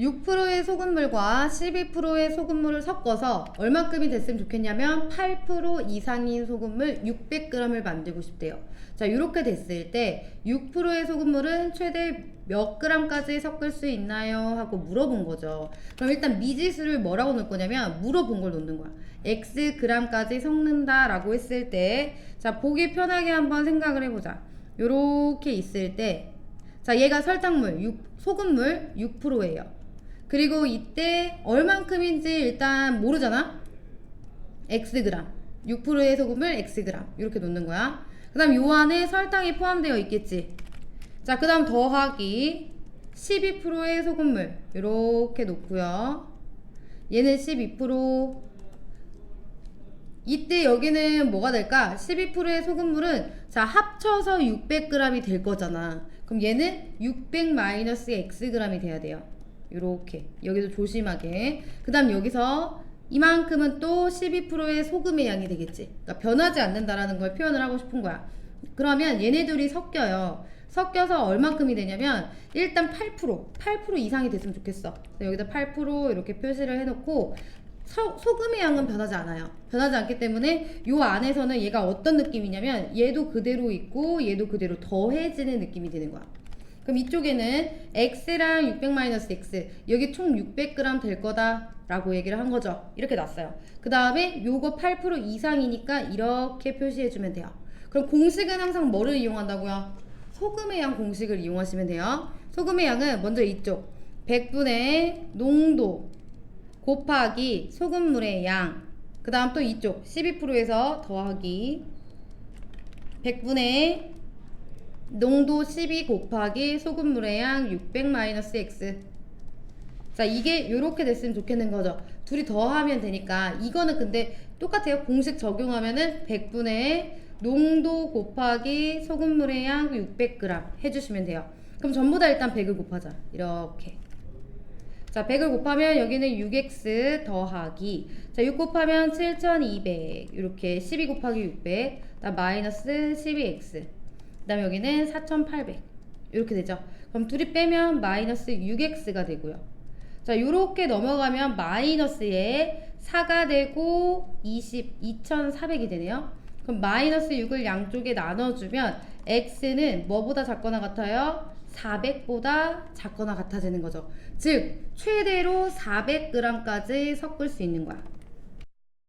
6%의 소금물과 12%의 소금물을 섞어서 얼마큼이 됐으면 좋겠냐면 8% 이상인 소금물 600g을 만들고 싶대요. 자, 이렇게 됐을 때 6%의 소금물은 최대 몇 g까지 섞을 수 있나요? 하고 물어본 거죠. 그럼 일단 미지수를 뭐라고 넣을 거냐면 물어본 걸 넣는 거야. x g까지 섞는다 라고 했을 때 자, 보기 편하게 한번 생각을 해보자. 요렇게 있을 때 자, 얘가 설탕물, 6, 소금물 6%예요. 그리고 이때 얼만큼인지 일단 모르잖아? xg. 6%의 소금을 xg. 이렇게 놓는 거야. 그 다음 요 안에 설탕이 포함되어 있겠지. 자, 그 다음 더하기 12%의 소금물. 이렇게 놓고요. 얘는 12%. 이때 여기는 뭐가 될까? 12%의 소금물은 자 합쳐서 600g이 될 거잖아. 그럼 얘는 600-xg이 돼야 돼요. 요렇게 여기도 조심하게. 그 다음 여기서 이만큼은 또 12%의 소금의 양이 되겠지. 그러니까 변하지 않는다라는 걸 표현을 하고 싶은 거야. 그러면 얘네들이 섞여요. 섞여서 얼만큼이 되냐면 일단 8% 8% 이상이 됐으면 좋겠어. 여기다 8% 이렇게 표시를 해놓고 소, 소금의 양은 변하지 않아요. 변하지 않기 때문에 요 안에서는 얘가 어떤 느낌이냐면 얘도 그대로 있고 얘도 그대로 더해지는 느낌이 드는 거야. 그럼 이쪽에는 x랑 600-x 여기 총 600g 될 거다 라고 얘기를 한 거죠. 이렇게 놨어요. 그 다음에 요거 8% 이상이니까 이렇게 표시해 주면 돼요. 그럼 공식은 항상 뭐를 이용한다고요? 소금의 양 공식을 이용하시면 돼요. 소금의 양은 먼저 이쪽 100분의 농도 곱하기 소금물의 양. 그 다음 또 이쪽 12%에서 더하기 100분의 농도 12 곱하기 소금물의 양 600-x. 자, 이게 이렇게 됐으면 좋겠는 거죠. 둘이 더하면 되니까 이거는 근데 똑같아요. 공식 적용하면은 100분의 농도 곱하기 소금물의 양 600g 해주시면 돼요. 그럼 전부 다 일단 100을 곱하자. 이렇게. 자, 100을 곱하면 여기는 6x 더하기. 자, 6 곱하면 7200. 이렇게 12 곱하기 600. 그다음 마이너스 12x. 그 다음에 여기는 4800. 이렇게 되죠. 그럼 둘이 빼면 마이너스 6x가 되고요. 자, 요렇게 넘어가면 마이너스에 4가 되고 20, 2400이 되네요. 그럼 마이너스 6을 양쪽에 나눠주면 x는 뭐보다 작거나 같아요? 400보다 작거나 같아지는 거죠. 즉, 최대로 400g까지 섞을 수 있는 거야.